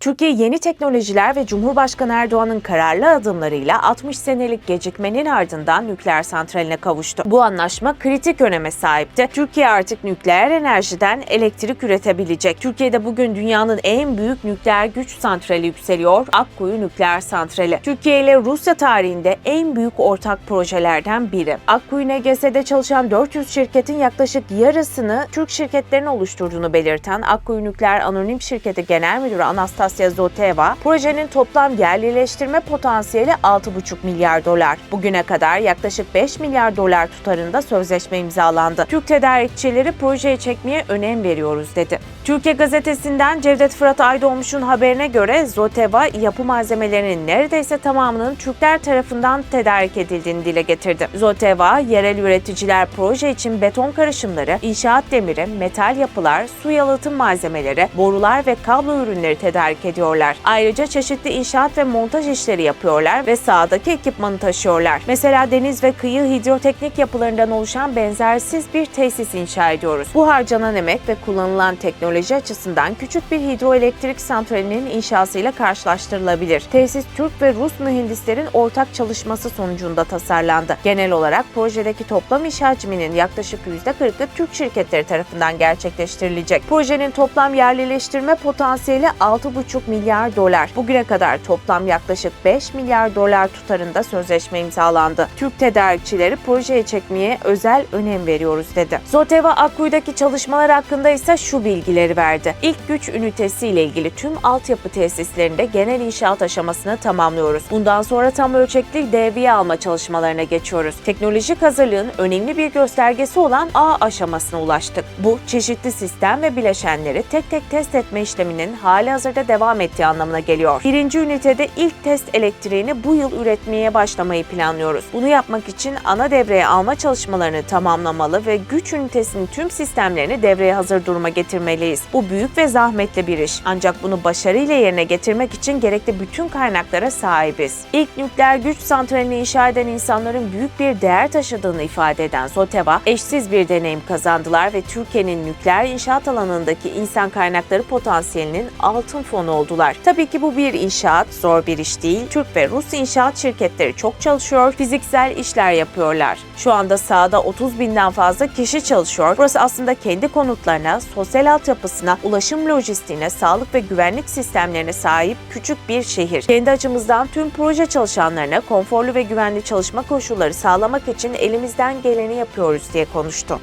Türkiye yeni teknolojiler ve Cumhurbaşkanı Erdoğan'ın kararlı adımlarıyla 60 senelik gecikmenin ardından nükleer santraline kavuştu. Bu anlaşma kritik öneme sahipti. Türkiye artık nükleer enerjiden elektrik üretebilecek. Türkiye'de bugün dünyanın en büyük nükleer güç santrali yükseliyor, Akkuyu Nükleer Santrali. Türkiye ile Rusya tarihinde en büyük ortak projelerden biri. Akkuyu NGS'de çalışan 400 şirketin yaklaşık yarısını Türk şirketlerin oluşturduğunu belirten Akkuyu Nükleer Anonim Şirketi Genel Müdürü Anastasia Zoteva, projenin toplam yerlileştirme potansiyeli 6,5 milyar dolar. Bugüne kadar yaklaşık 5 milyar dolar tutarında sözleşme imzalandı. Türk tedarikçileri projeye çekmeye önem veriyoruz dedi. Türkiye gazetesinden Cevdet Fırat Aydoğmuş'un haberine göre Zoteva yapı malzemelerinin neredeyse tamamının Türkler tarafından tedarik edildiğini dile getirdi. Zoteva, yerel üreticiler proje için beton karışımları, inşaat demiri, metal yapılar, su yalıtım malzemeleri, borular ve kablo ürünleri tedarik ediyorlar. Ayrıca çeşitli inşaat ve montaj işleri yapıyorlar ve sahadaki ekipmanı taşıyorlar. Mesela deniz ve kıyı hidroteknik yapılarından oluşan benzersiz bir tesis inşa ediyoruz. Bu harcanan emek ve kullanılan teknoloji açısından küçük bir hidroelektrik santralinin inşasıyla karşılaştırılabilir. Tesis Türk ve Rus mühendislerin ortak çalışması sonucunda tasarlandı. Genel olarak projedeki toplam iş hacminin yaklaşık %40'ı Türk şirketleri tarafından gerçekleştirilecek. Projenin toplam yerlileştirme potansiyeli 6,5 milyar dolar. Bugüne kadar toplam yaklaşık 5 milyar dolar tutarında sözleşme imzalandı. Türk tedarikçileri projeye çekmeye özel önem veriyoruz dedi. Zoteva Akkuyu'daki çalışmalar hakkında ise şu bilgileri verdi. İlk güç ünitesi ile ilgili tüm altyapı tesislerinde genel inşaat aşamasını tamamlıyoruz. Bundan sonra tam ölçekli devriye alma çalışmalarına geçiyoruz. Teknolojik hazırlığın önemli bir göstergesi olan A aşamasına ulaştık. Bu çeşitli sistem ve bileşenleri tek tek test etme işleminin hali hazırda devam ettiği anlamına geliyor. Birinci ünitede ilk test elektriğini bu yıl üretmeye başlamayı planlıyoruz. Bunu yapmak için ana devreye alma çalışmalarını tamamlamalı ve güç ünitesinin tüm sistemlerini devreye hazır duruma getirmeliyiz. Bu büyük ve zahmetli bir iş. Ancak bunu başarıyla yerine getirmek için gerekli bütün kaynaklara sahibiz. İlk nükleer güç santralini inşa eden insanların büyük bir değer taşıdığını ifade eden Zoteva, eşsiz bir deneyim kazandılar ve Türkiye'nin nükleer inşaat alanındaki insan kaynakları potansiyelinin altın fonu oldular. Tabii ki bu bir inşaat, zor bir iş değil. Türk ve Rus inşaat şirketleri çok çalışıyor, fiziksel işler yapıyorlar. Şu anda sahada 30 binden fazla kişi çalışıyor. Burası aslında kendi konutlarına, sosyal altyapısına, ulaşım lojistiğine, sağlık ve güvenlik sistemlerine sahip küçük bir şehir. Kendi açımızdan tüm proje çalışanlarına konforlu ve güvenli çalışma koşulları sağlamak için elimizden geleni yapıyoruz diye konuştu.